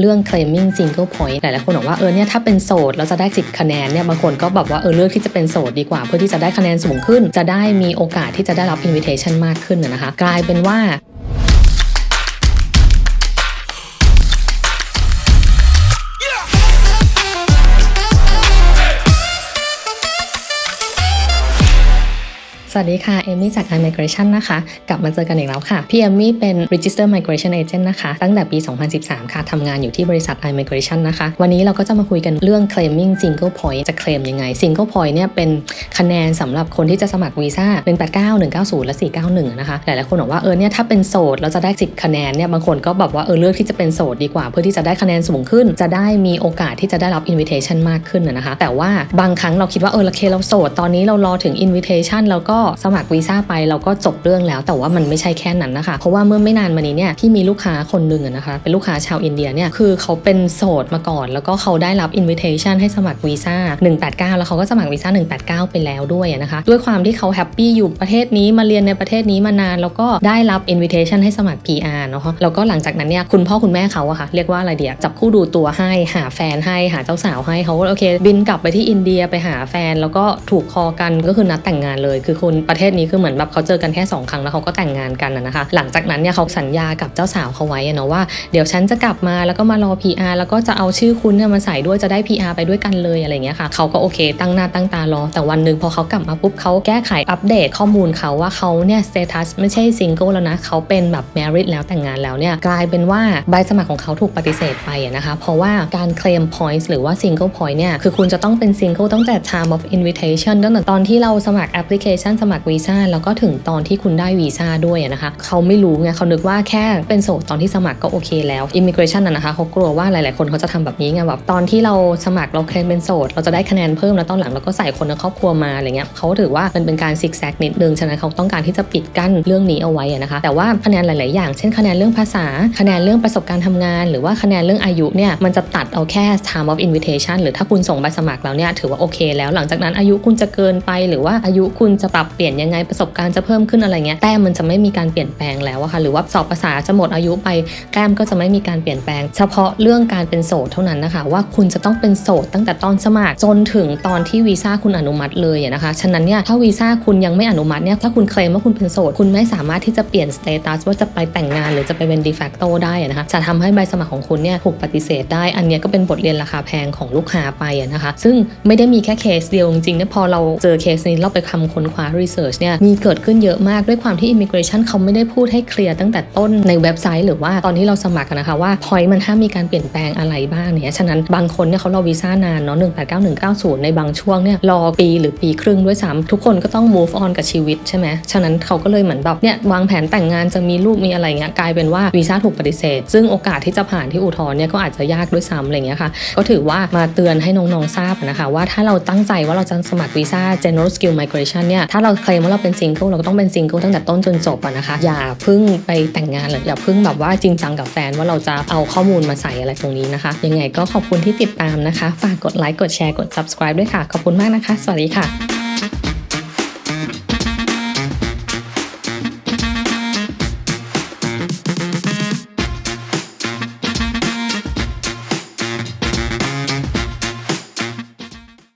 เรื่อง claiming single point หลายๆคนบอกว่าเออเนี่ยถ้าเป็นโสดเราจะได้ 10 คะแนนเนี่ยบางคนก็แบบว่าเออเลือกที่จะเป็นโสดดีกว่า เพื่อที่จะได้คะแนนสูงขึ้น จะได้มีโอกาสที่จะได้รับ invitation มากขึ้นนะคะ กลายเป็นว่า สวัสดีค่ะ เอมี่จาก iMigration นะคะ กลับมาเจอกันอีกแล้วค่ะ พี่เอมี่เป็น Register Migration Agent นะคะ ตั้งแต่ปี 2013 ค่ะทำงานอยู่ที่บริษัท iMigration นะคะ วันนี้เราก็จะมาคุยกันเรื่อง claiming single point จะเคลมยังไง single point เนี่ยเป็นคะแนนสำหรับคนที่จะสมัครวีซ่า 189 190 และ 491 นะคะ หลายๆคนบอกว่า เออ เนี่ย ถ้าเป็นโสดเราจะได้ 10 คะแนน เนี่ย บางคนก็แบบว่า เออ เลือกที่จะเป็นโสดดีกว่า เพื่อที่จะได้คะแนนสูงขึ้น จะได้มีโอกาสที่จะได้รับ invitation มากขึ้นนะคะ แต่ว่าบางครั้งเราคิดว่า เออโอเคเราโสด ตอนนี้เรารอถึง invitation แล้วก็สมัครวีซ่าไปเราก็จบเรื่องแล้ว แต่ว่ามันไม่ใช่แค่นั้นนะคะ เพราะว่าเมื่อไม่นานมานี้เนี่ยที่มีลูกค้าคนหนึ่งนะคะเป็นลูกค้าชาวอินเดียเนี่ยคือเขาเป็นโสดมาก่อน แล้วก็เขาได้รับ invitation ให้สมัครวีซ่า189 แล้วเขาก็สมัครวีซ่า189 ไปแล้วด้วยนะคะ ด้วยความที่เขาแฮปปี้อยู่ประเทศนี้มาเรียนในประเทศนี้มานาน แล้วก็ได้รับ invitation ให้สมัคร PR เนาะแล้วก็หลังจากนั้นเนี่ยคุณพ่อคุณแม่เขาอะค่ะเรียกว่าอะไรเดียจับคู่ดูตัวให้หาแฟนให้หาเจ้าสาวให้เขาก็โอเค บินกลับไปที่อินเดียไปหาแฟน แล้วก็ถูกคอกันก็คือนัดแต่งงานเลยคือคนประเทศนี้คือเหมือนแบบเขาเจอกันแค่2ครั้งแล้วเขาก็แต่งงานกันนะคะ หลังจากนั้นเนี่ยเขาสัญญากับเจ้าสาวเขาไว้เนาะว่าเดี๋ยวฉันจะกลับมาแล้วก็มารอ PR แล้วก็จะเอาชื่อคุณเนี่ยมาใส่ด้วยจะได้ PR ไปด้วยกันเลยอะไรเงี้ยค่ะเขาก็โอเค ตั้งหน้าตั้งตารอ แต่วันหนึ่งพอเขากลับมาปุ๊บเขาแก้ไขอัปเดตข้อมูลเขาว่าเขาเนี่ยสเตตัสไม่ใช่ซิงเกิลแล้วนะเขาเป็นแบบ married แล้วแต่งงานแล้วเนี่ยกลายเป็นว่าใบสมัครของเขาถูกปฏิเสธไปนะคะ เพราะว่าการเคลม points หรือว่า single point เนี่ยคือคุณจะต้องเป็น single ตั้งแต่ time of invitation ตั้งแต่ตอนที่เราสมัครแอปพลิเคชันสมัครวีซ่าแล้วก็ถึงตอนที่คุณได้วีซ่าด้วยนะคะเขาไม่รู้ไงเขานึกว่าแค่เป็นโสดตอนที่สมัครก็โอเคแล้ว immigration น่ะนะคะเขากลัวว่าหลายๆคนเขาจะทำแบบนี้ไงแบบตอนที่เราสมัครเราเคลมเป็นโสดเราจะได้คะแนนเพิ่มแล้วตอนหลังเราก็ใส่คนในครอบครัวมาอะไรเงี้ยเขาถือว่ามันเป็นการซิกแซกนิดนึงฉะนั้นเขาต้องการที่จะปิดกั้นเรื่องนี้เอาไว้นะคะแต่ว่าคะแนนหลาย ๆ อย่าง เช่นคะแนนเรื่องภาษาคะแนนเรื่องประสบการณ์ทำงาน หรือว่าคะแนนเรื่องอายุเนี่ยมันจะตัดเอาแค่ time of invitation หรือถ้าคุณส่งใบสมัครแล้วเนี่ยถือว่าโอเค แล้วหลังจากนั้นอายุคุณจะเกินไป หรือว่าอายุคุณจะปรับเปลี่ยนยังไงประสบการณ์จะเพิ่มขึ้นอะไรเงี้ยแต้มมันจะไม่มีการเปลี่ยนแปลงแล้วอะค่ะหรือว่าสอบภาษาจะหมดอายุไปแต้มก็จะไม่มีการเปลี่ยนแปลง เฉพาะเรื่องการเป็นโสดเท่านั้นนะคะ ว่าคุณจะต้องเป็นโสดตั้งแต่ตอนสมัครจนถึงตอนที่วีซ่าคุณอนุมัติเลยอะนะคะฉะนั้นเนี่ยถ้าวีซ่าคุณยังไม่อนุมัติเนี่ยถ้าคุณเคลมว่าคุณเป็นโสดคุณไม่สามารถที่จะเปลี่ยนสเตตัสว่าจะไปแต่งงานหรือจะไปเป็นดีแฟกโตได้นะคะจะทำให้ใบสมัครของคุณเนี่ยถูกปฏิเสธได้ อันเนี้ยก็เป็นบทเรียนราคาแพงของลูกค้าไปนะคะ ซึ่งไม่ได้มีแค่เคสเดียวจริงๆเนี่ยพอเราเจอเคสนี้เราไปคำค้นคว้า research เนี่ยมีเกิดขึ้นเยอะมากด้วยความที่ immigration เขาไม่ได้พูดให้เคลียร์ตั้งแต่ต้นในเว็บไซต์ หรือว่าตอนที่เราสมัครนะคะว่า point มันห้ามมีการเปลี่ยนแปลงอะไรบ้างเนี่ยฉะนั้นบางคนเนี่ยเขารอวีซ่านานเนาะ189 190 ในบางช่วงเนี่ยรอปีหรือปีครึ่งด้วยซ้ำทุกคนก็ต้อง move on กับชีวิตใช่ไหมฉะนั้นเขาก็เลยเหมือนแบบเนี่ยวางแผนแต่งงานจะมีลูกมีอะไรเงี้ยกลายเป็นว่าวีซ่าถูกปฏิเสธ ซึ่งโอกาสที่จะผ่านที่อุทธรณ์เนี่ยก็อาจจะยากด้วยซ้ำอะไรเงี้ยค่ะก็ถือว่ามาเตือนให้น้องๆทราบนะคะว่าถ้าเราตั้งใจว่าเราจะสมัครวีซ่า general skill migration เนี่ยถ้าเราเคลมว่าเราเป็นซิงเกิลเราก็ต้องเป็นซิงเกิลตั้งแต่ต้นจนจบอะนะคะ อย่าพึ่งไปแต่งงานหรืออย่าพึ่งแบบว่าจริงจังกับแฟนว่าเราจะเอาข้อมูลมาใส่อะไรตรงนี้นะคะ ยังไงก็ขอบคุณที่ติดตามนะคะ ฝากกดไลค์กดแชร์กด subscribe ด้วยค่ะ ขอบคุณมากนะคะ สวัสดีค่ะ